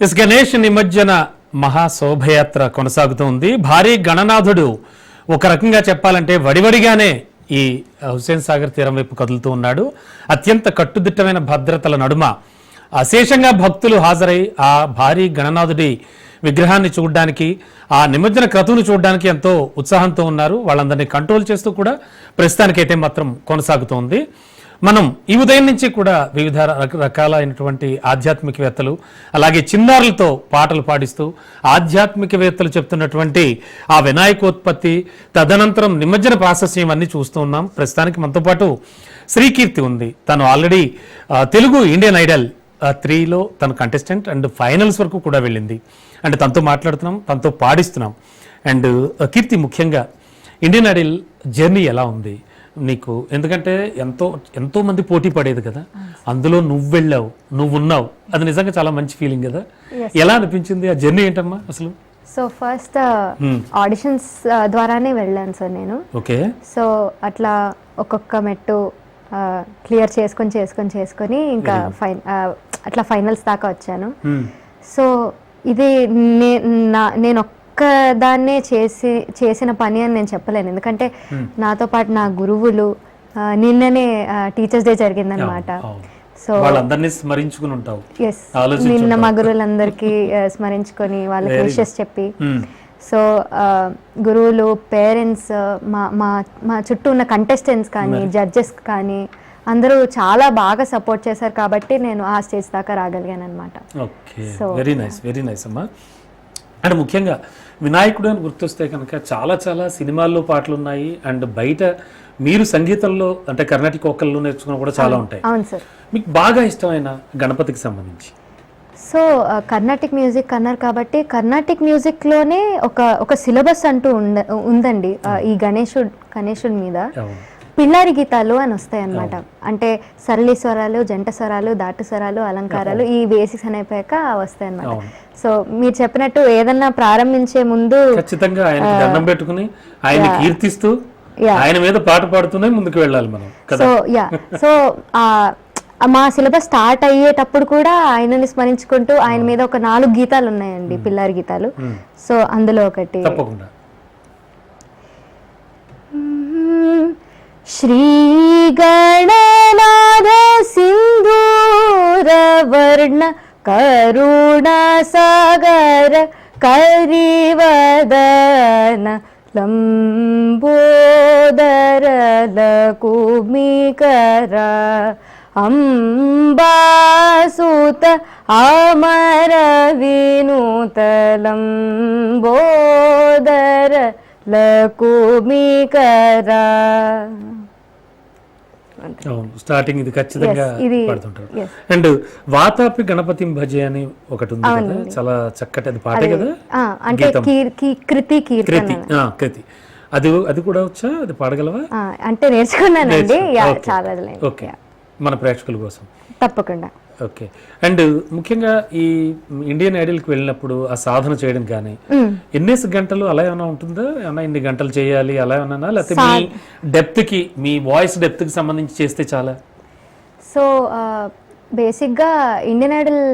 Yes Ganesh నిమజ్జన మహాశోభయాత్ర కొనసాగుతోంది. భారీ గణనాథుడు ఒక రకంగా చెప్పాలంటే వడివడిగానే ఈ హుస్సేన్ సాగర్ తీరం వైపు కదులుతూ ఉన్నాడు. అత్యంత కట్టుదిట్టమైన భద్రతల నడుమ. అశేషంగా భక్తులు హాజరై ఆ భారీ గణనాథుడి విగ్రహాన్ని చూడడానికి ఆ నిమజ్జన క్రతువును చూడడానికి ఎంతో ఉత్సాహంతో ఉన్నారు. వాళ్ళందరినీ కంట్రోల్ చేస్తూ కూడా ప్రస్తుతానికైతే మాత్రం కొనసాగుతోంది. మనం ఈ ఉదయం నుంచి కూడా వివిధ రక- రకాలైనటువంటి ఆధ్యాత్మికవేత్తలు అలాగే చిన్నారులతో పాటలు పాడిస్తూ ఆధ్యాత్మికవేత్తలు చెప్తున్నటువంటి ఆ వినాయకోత్పత్తి తదనంతరం నిమజ్జన ప్రాశస్యం అన్ని చూస్తూ ఉన్నాం. ప్రస్తుతానికి మనతో పాటు శ్రీకీర్తి ఉంది. తను ఆల్రెడీ తెలుగు ఇండియన్ ఐడల్ త్రీలో తను కంటెస్టెంట్ అండ్ ఫైనల్స్ వరకు కూడా వెళ్ళింది. అండ్ తనతో మాట్లాడుతున్నాం తనతో పాడిస్తున్నాం. అండ్ కీర్తి ముఖ్యంగా ఇండియన్ ఐడల్ జర్నీ ఎలా ఉంది? నీకు. ఎందుకంటే ఎంతో ఎంతో మంది పోటీ పడేది కదా. అందులో నువ్వు వెళ్ళావు నువ్వు ఉన్నావు. అది నిజంగా చాలా మంచి ఫీలింగ్ కదా. ఎలా అనిపించింది ఆ జర్నీ ఏంటమ్మా అసలు? సో ఫస్ట్ ఆడిషన్స్ ద్వారానే వెళ్ళాను సార్ నేను. ఓకే. సో అట్లా ఒక్కొక్క మెట్టు క్లియర్ చేసుకొని చేసుకొని చేసుకొని ఇంకా ఫైన్ అట్లా ఫైనల్స్ దాకా వచ్చాను. సో ఇది నే- నా- నేను ఒక్కదాన్నే చేసి చేసిన పని అని నేను చెప్పలేను. ఎందుకంటే నాతో పాటు నా గురువులు నిన్ననే టీచర్స్ డే జరిగిందనమాట సో వాళ్ళందరినీ స్మరించుకుని ఉంటావు. నిన్న మా గురువులందరికీ స్మరించుకొని వాళ్ళకి విషెస్ చెప్పి. సో గురువులు పేరెంట్స్ మా మా మా చుట్టూ ఉన్న కంటెస్టెంట్స్ కానీ జడ్జెస్ కానీ అందరూ చాలా బాగా సపోర్ట్ చేశారు కాబట్టి నేను ఆ స్టేజ్ దాకా రాగలిగాను అనమాట వెరీ నైస్ వెరీ నైస్ అమ్మా. అండ్ ముఖ్యంగా వినాయకుడు అని గుర్తొస్తే కనుక చాలా చాలా సినిమాల్లో పాటలు ఉన్నాయి. అండ్ బయట మీరు సంగీతంలో అంటే కర్ణాటక ఒక్కళ్ళు నేర్చుకున్న కూడా చాలా ఉంటాయి. అవును సార్. మీకు బాగా ఇష్టమైన గణపతికి సంబంధించి? సో కర్ణాటిక్ మ్యూజిక్ అన్నారు కాబట్టి కర్ణాటిక్ మ్యూజిక్లోనే ఒక ఒక సిలబస్ అంటూ ఉంద ఉందండి. ఈ గణేశుడ్ గణేశుడి మీద పిల్లారి గీతాలు అని వస్తాయి అన్నమాట అంటే సరళి స్వరాలు జంట స్వరాలు దాటు స్వరాలు అలంకారాలు ఈ బేసిక్స్ అయిపోయాక వస్తాయి అన్నమాట అవును. సో మీరు చెప్పినట్టు ఏదన్నా ప్రారంభించే ముందు ఖచ్చితంగా ఆయన దండం పెట్టుకుని ఆయన కీర్తిస్తూ ఆయన మీద పాట పాడుతూనే ముందుకు వెళ్ళాలి మనం సో యా. సో మా సిలబస్ స్టార్ట్ అయ్యేటప్పుడు కూడా ఆయనని స్మరించుకుంటూ ఆయన మీద ఒక నాలుగు గీతాలు ఉన్నాయండి పిల్లారి గీతాలు. సో అందులో ఒకటి తప్పకుండా. శ్రీ గణనాథ సింధూర వర్ణ കരുണസാഗര കരിവദന ലംബോദരല കുമികര അംബാസുത അമര വിനൂതലം ബോദര ലകുമികര స్టార్టింగ్ ఇది ఖచ్చితంగా పాడుతుంటారు. అండ్ వాతాపి గణపతి భజే అని ఒకటి ఉంది కదా. చాలా చక్కటి అది పాటే కదా? అంటే కృతి కీర్తన కృతి అది అది కూడా వచ్చా? అది పాడగలవా? అంటే నేర్చుకున్నానండి. చాలా. ఓకే. మన ప్రేక్షకుల కోసం. తప్పకుండా. ఓకే. అండ్ ముఖ్యంగా ఈ ఇండియన్ ఐడల్కి వెళ్ళినప్పుడు ఆ సాధన చేయడం కానీ ఎన్నేసి గంటలు అలా ఏమైనా ఉంటుందా? ఏమైనా ఇన్ని గంటలు చేయాలి అలా ఏమన్నా లేకపోతే మీ డెప్త్కి మీ వాయిస్ డెప్త్కి సంబంధించి చేస్తే చాలా? సో బేసిక్గా ఇండియన్ ఐడల్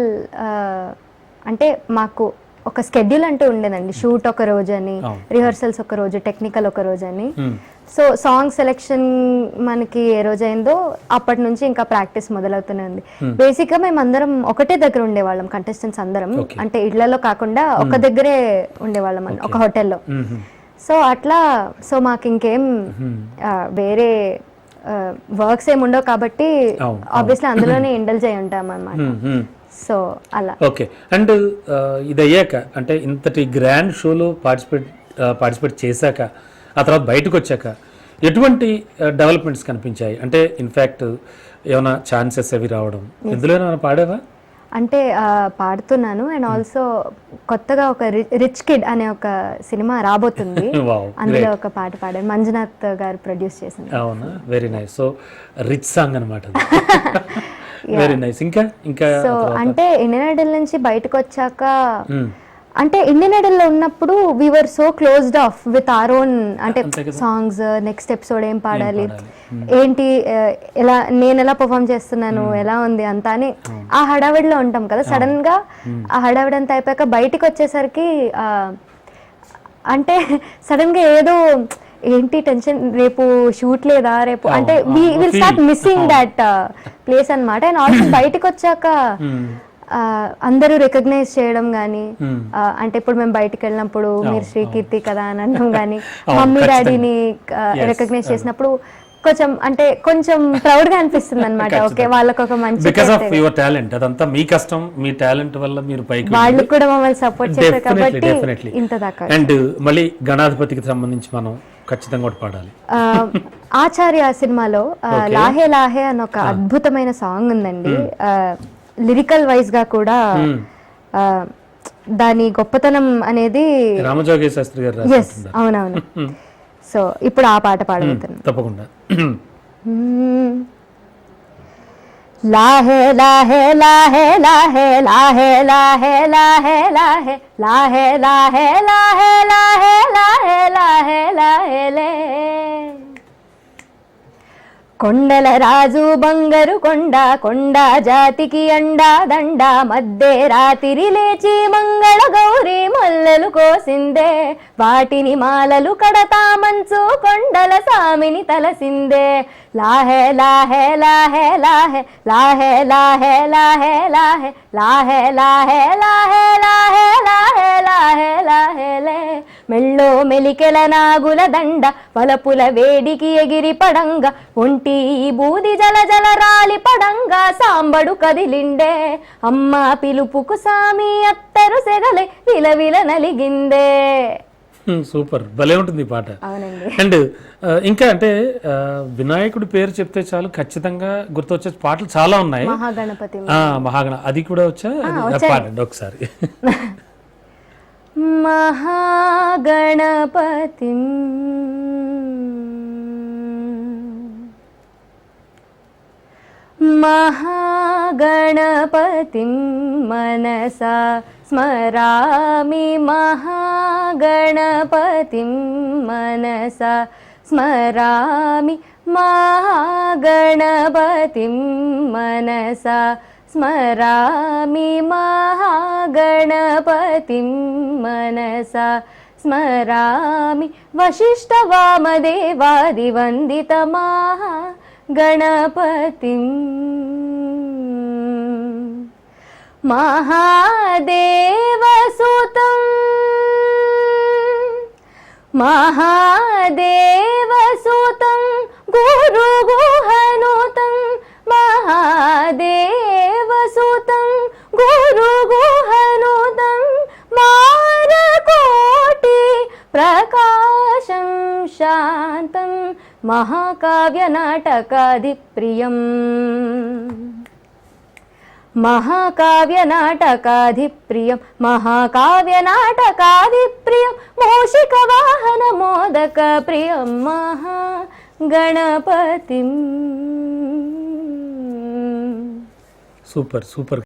అంటే మాకు ఒక స్కెడ్యూల్ అంటూ ఉండేదండి షూట్ ఒక రోజు అని. రిహర్సల్స్ ఒక రోజు టెక్నికల్ ఒక రోజు అని Hmm. సో సాంగ్ సెలెక్షన్ మనకి ఏ రోజైందో అప్పటి నుంచి ఇంకా ప్రాక్టీస్ మొదలవుతూనే ఉంది బేసిక్గా మేము అందరం ఒకటే దగ్గర ఉండేవాళ్ళం కంటెస్టెంట్స్ అందరం. అంటే ఇళ్ళలో కాకుండా ఒక దగ్గరే ఉండేవాళ్ళం ఒక హోటల్లో. సో అట్లా సో మాకు ఇంకేం వేరే వర్క్స్ ఏమి ఉండవు కాబట్టి ఆబ్వియస్లీ అందులోనే ఇండల్జ్ అయి ఉంటాం. మ్మ్. సో అలా. ఓకే. అండ్ ఇది అయ్యాక అంటే ఇంతటి గ్రాండ్ షోలో పార్టిసిపేట్ పార్టిసిపేట్ చేశాక ఆ తర్వాత బయటకు వచ్చాక ఎటువంటి డెవలప్మెంట్స్ కనిపించాయి? అంటే ఇన్ఫ్యాక్ట్ ఏమైనా ఛాన్సెస్ అవి రావడం ఎందులో ఏమైనా పాడావా? అంటే పాడుతున్నాను. అండ్ ఆల్సో కొత్తగా ఒక రిచ్ కిడ్ అనే ఒక సినిమా రాబోతుంది. అందులో ఒక పాట పాడాను. మంజునాథ్ గారు ప్రొడ్యూస్ చేసింది. అవునా? Very nice so rich song అనమాట వెరీ నైస్ ఇంకా ఇంకా సో అంటే ఇండియన్ ఐడల్ నుంచి బయటకు వచ్చాక మ్మ్. అంటే ఇండియన్ ఐడల్లో ఉన్నప్పుడు we're so closed off with our own అంటే. సాంగ్స్ నెక్స్ట్ ఎపిసోడ్ ఏం పాడాలి పాడాలి. ఏంటి ఎలా నేను ఎలా పర్ఫామ్ చేస్తున్నాను ఎలా ఉంది అంతా అని ఆ హడావిడిలో ఉంటాం కదా. సడన్గా ఆ హడావిడి అంతా అయిపోయాక బయటికి వచ్చేసరికి అంటే సడన్గా ఏదో ఏంటి టెన్షన్? రేపు షూట్ లేదా? రేపు అంటే will start. Missing that place అన్నమాట. అండ్ ఆల్సో బయటికి వచ్చాక Hmm. ఆ, అందరూ రికగ్నైజ్ చేయడం కానీ Hmm. అంటే ఇప్పుడు మేము బయటికి వెళ్ళినప్పుడు మీరు శ్రీకీర్తి కదా అని అనడం కానీ మమ్మీ. డాడీని రికగ్నైజ్ చేసినప్పుడు కొంచెం అంటే కొంచెం ప్రౌడ్గా అనిపిస్తుంది అనమాట ఓకే వాళ్ళకి ఒక మంచి బికాస్ ఆఫ్ యువర్ టాలెంట్ అదంతా మీ కష్టం మీ టాలెంట్ వల్ల మీరు పైకి వాళ్ళు కూడా మమ్మల్ని సపోర్ట్ చేశారు డెఫినెట్లీ కాబట్టి ఇంత దాకా. అండ్ మళ్ళీ గణాధిపతికి సంబంధించి మనం ఖచ్చితంగా పాడాలి. ఆ, ఆచార్య సినిమాలో లాహే లాహే అని ఒక అద్భుతమైన సాంగ్ ఉందండి. లిరికల్ వైజ్గా కూడా దాని గొప్పతనం అనేది రామజోగే శాస్త్రి గారు అవునవును. సో ఇప్పుడు ఆ పాట పాడబోతున్నాను. తప్పకుండా. Hmm. లాహే లాహే లాహే లాహే లాహే లాహే లాహే లాహే లాహే లాహే లాహే లాహే లాహే లాహే లాహే లే కొండల రాజు బంగారు కొండ కొండ జాతికి అండా దండ మధ్య రాతిరి లేచి మంగళ గౌరీ మల్లెలు కోసిందే వాటిని మాలలు కడతా మంచు కొండల సామిని తలసిందే లాహే లాహే లాహే లాహే లాహే లాహే లాహే లాహే లాహే లాహే లాహే లాహే లాహే లాహే లాహే లే మెళ్ళో మెలికెల నాగుల దండ వలపుల వేడికి ఎగిరి పడంగా ఒంటి బూది జల జల రాలి పడంగా సాంబడు కదిలిండే. అమ్మ పిలుపుకు సామి అత్తరు సెగలే విలవిల నలిగిందే. సూపర్. భలే ఉంటుంది ఈ పాట. అండ్ ఇంకా అంటే వినాయకుడి పేరు చెప్తే చాలు ఖచ్చితంగా గుర్తొచ్చే పాటలు చాలా ఉన్నాయి. మహాగణ అది కూడా వచ్చా? పాడండి ఒకసారి. మహాగణపతి महागणपतिं मनसा स्मरामि महागणपतिं मनसा स्मरामि महागणपतिं मनसा स्मरामि महागणपतिं मनसा स्मरामि वसिष्ठवामदेवादिवन्दितमाः गणपतिम्। महादेवसुतं महादेव మహాకావ్యనాటకాది ప్రియం. మహాకావ్యనాటకాధిప్రియం మహాకావ్యనాటకాధిప్రియం మూషికవాహన మోదక ప్రియం. మహా గణపతిం. Super super.